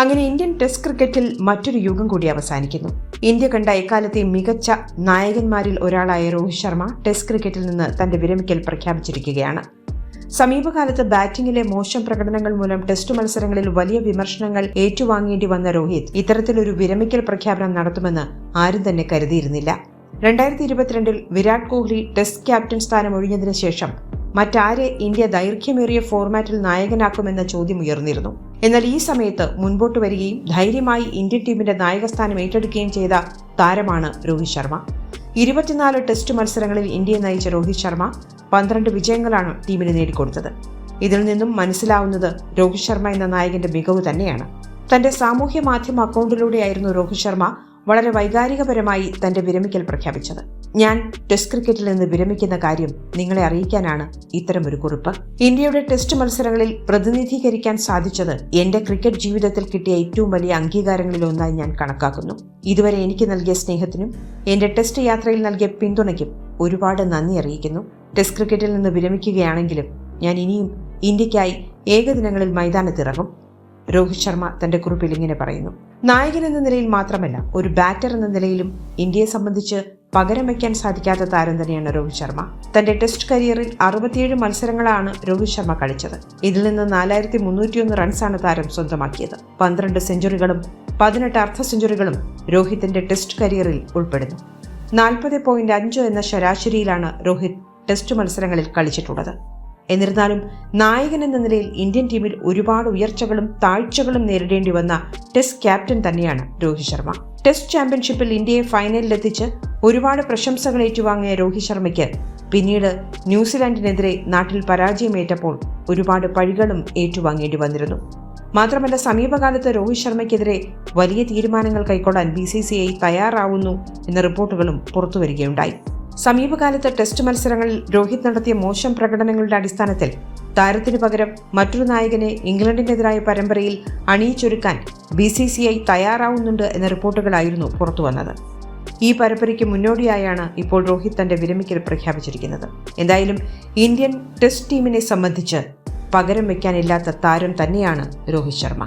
അങ്ങനെ Indian test ക്രിക്കറ്റിൽ മറ്റൊരു യുഗം കൂടി അവസാനിക്കുന്നു. ഇന്ത്യ കണ്ട എക്കാലത്തെ മികച്ച നായകന്മാരിൽ ഒരാളായ രോഹിത് ശർമ്മ ടെസ്റ്റ് ക്രിക്കറ്റിൽ നിന്ന് തന്റെ വിരമിക്കൽ പ്രഖ്യാപിച്ചിരിക്കുകയാണ്. സമീപകാലത്ത് ബാറ്റിംഗിലെ മോശം പ്രകടനങ്ങൾ മൂലം ടെസ്റ്റ് മത്സരങ്ങളിൽ വലിയ വിമർശനങ്ങൾ ഏറ്റുവാങ്ങേണ്ടി വന്ന രോഹിത് ഇത്തരത്തിലൊരു വിരമിക്കൽ പ്രഖ്യാപനം നടത്തുമെന്ന് ആരും തന്നെ കരുതിയിരുന്നില്ല. രണ്ടായിരത്തി ഇരുപത്തിരണ്ടിൽ വിരാട് കോഹ്ലി ടെസ്റ്റ് ക്യാപ്റ്റൻ സ്ഥാനം ഒഴിഞ്ഞതിനു ശേഷം മറ്റാരെ ഇന്ത്യ ദൈർഘ്യമേറിയ ഫോർമാറ്റിൽ നായകനാക്കുമെന്ന ചോദ്യം ഉയർന്നിരുന്നു. എന്നാൽ ഈ സമയത്ത് മുൻപോട്ട് വരികയും ധൈര്യമായി ഇന്ത്യൻ ടീമിന്റെ നായകസ്ഥാനം ഏറ്റെടുക്കുകയും ചെയ്ത താരമാണ് രോഹിത് ശർമ്മ. ഇരുപത്തിനാല് ടെസ്റ്റ് മത്സരങ്ങളിൽ ഇന്ത്യയെ നയിച്ച രോഹിത് ശർമ്മ പന്ത്രണ്ട് വിജയങ്ങളാണ് ടീമിന് നേടിക്കൊടുത്തത്. ഇതിൽ നിന്നും മനസ്സിലാവുന്നത് രോഹിത് ശർമ്മ എന്ന നായകന്റെ മികവ് തന്നെയാണ്. തന്റെ സാമൂഹ്യ മാധ്യമ അക്കൗണ്ടിലൂടെയായിരുന്നു രോഹിത് ശർമ്മ വളരെ വൈകാരികപരമായി തന്റെ വിരമിക്കൽ പ്രഖ്യാപിച്ചത്. ഞാൻ ടെസ്റ്റ് ക്രിക്കറ്റിൽ നിന്ന് വിരമിക്കുന്ന കാര്യം നിങ്ങളെ അറിയിക്കാനാണ് ഇത്തരമൊരു കുറിപ്പ്. ഇന്ത്യയുടെ ടെസ്റ്റ് മത്സരങ്ങളിൽ പ്രതിനിധീകരിക്കാൻ സാധിച്ചത് എന്റെ ക്രിക്കറ്റ് ജീവിതത്തിൽ കിട്ടിയ ഏറ്റവും വലിയ അംഗീകാരങ്ങളിൽ ഒന്നായി ഞാൻ കണക്കാക്കുന്നു. ഇതുവരെ എനിക്ക് നൽകിയ സ്നേഹത്തിനും എന്റെ ടെസ്റ്റ് യാത്രയിൽ നൽകിയ പിന്തുണയ്ക്കും ഒരുപാട് നന്ദി അറിയിക്കുന്നു. ടെസ്റ്റ് ക്രിക്കറ്റിൽ നിന്ന് വിരമിക്കുകയാണെങ്കിലും ഞാൻ ഇനിയും ഇന്ത്യക്കായി ഏകദിനങ്ങളിൽ മൈതാനത്തിറങ്ങും. രോഹിത് ശർമ്മ തന്റെ കുറിപ്പിൽ ഇങ്ങനെ പറയുന്നു. നായകൻ എന്ന നിലയിൽ മാത്രമല്ല ഒരു ബാറ്റർ എന്ന നിലയിലും ഇന്ത്യയെ സംബന്ധിച്ച് പകരം വയ്ക്കാൻ സാധിക്കാത്ത താരം തന്നെയാണ് രോഹിത് ശർമ്മ. തന്റെ ടെസ്റ്റ് കരിയറിൽ അറുപത്തിയേഴ് മത്സരങ്ങളാണ് രോഹിത് ശർമ്മ കളിച്ചത്. ഇതിൽ നിന്ന് നാലായിരത്തി മുന്നൂറ്റിയൊന്ന് റൺസാണ് താരം സ്വന്തമാക്കിയത്. പന്ത്രണ്ട് സെഞ്ചുറികളും പതിനെട്ട് അർദ്ധ സെഞ്ചുറികളും രോഹിത്തിന്റെ ടെസ്റ്റ് കരിയറിൽ ഉൾപ്പെടുന്നു. നാൽപ്പത് പോയിന്റ് അഞ്ച് എന്ന ശരാശരിയിലാണ് രോഹിത് ടെസ്റ്റ് മത്സരങ്ങളിൽ കളിച്ചിട്ടുള്ളത്. എന്നിരുന്നാലും നായകൻ എന്ന നിലയിൽ ഇന്ത്യൻ ടീമിൽ ഒരുപാട് ഉയർച്ചകളും താഴ്ചകളും നേരിടേണ്ടി വന്ന ടെസ്റ്റ് ക്യാപ്റ്റൻ തന്നെയാണ് രോഹിത് ശർമ്മ. ടെസ്റ്റ് ചാമ്പ്യൻഷിപ്പിൽ ഇന്ത്യയെ ഫൈനലിലെത്തിച്ച് ഒരുപാട് പ്രശംസകൾ ഏറ്റുവാങ്ങിയ രോഹിത് ശർമ്മയ്ക്ക് പിന്നീട് ന്യൂസിലാൻഡിനെതിരെ നാട്ടിൽ പരാജയമേറ്റപ്പോൾ ഒരുപാട് പഴികളും ഏറ്റുവാങ്ങേണ്ടി വന്നിരുന്നു. മാത്രമല്ല സമീപകാലത്ത് രോഹിത് ശർമ്മയ്ക്കെതിരെ വലിയ തീരുമാനങ്ങൾ കൈക്കൊള്ളാൻ ബി സി സി ഐ തയ്യാറാവുന്നു എന്ന റിപ്പോർട്ടുകളും പുറത്തുവരികയുണ്ടായി. സമീപകാലത്ത് ടെസ്റ്റ് മത്സരങ്ങളിൽ രോഹിത് നടത്തിയ മോശം പ്രകടനങ്ങളുടെ അടിസ്ഥാനത്തിൽ താരത്തിന് പകരം മറ്റൊരു നായകനെ ഇംഗ്ലണ്ടിനെതിരായ പരമ്പരയിൽ അണിയിച്ചൊരുക്കാൻ ബി സി സി ഐ തയ്യാറാവുന്നുണ്ട് എന്ന റിപ്പോർട്ടുകളായിരുന്നു പുറത്തുവന്നത്. ഈ പരമ്പരയ്ക്ക് മുന്നോടിയായാണ് ഇപ്പോൾ രോഹിത് തന്റെ വിരമിക്കൽ പ്രഖ്യാപിച്ചിരിക്കുന്നത്. എന്തായാലും ഇന്ത്യൻ ടെസ്റ്റ് ടീമിനെ സംബന്ധിച്ച് പകരം വയ്ക്കാനില്ലാത്ത താരം തന്നെയാണ് രോഹിത് ശർമ്മ.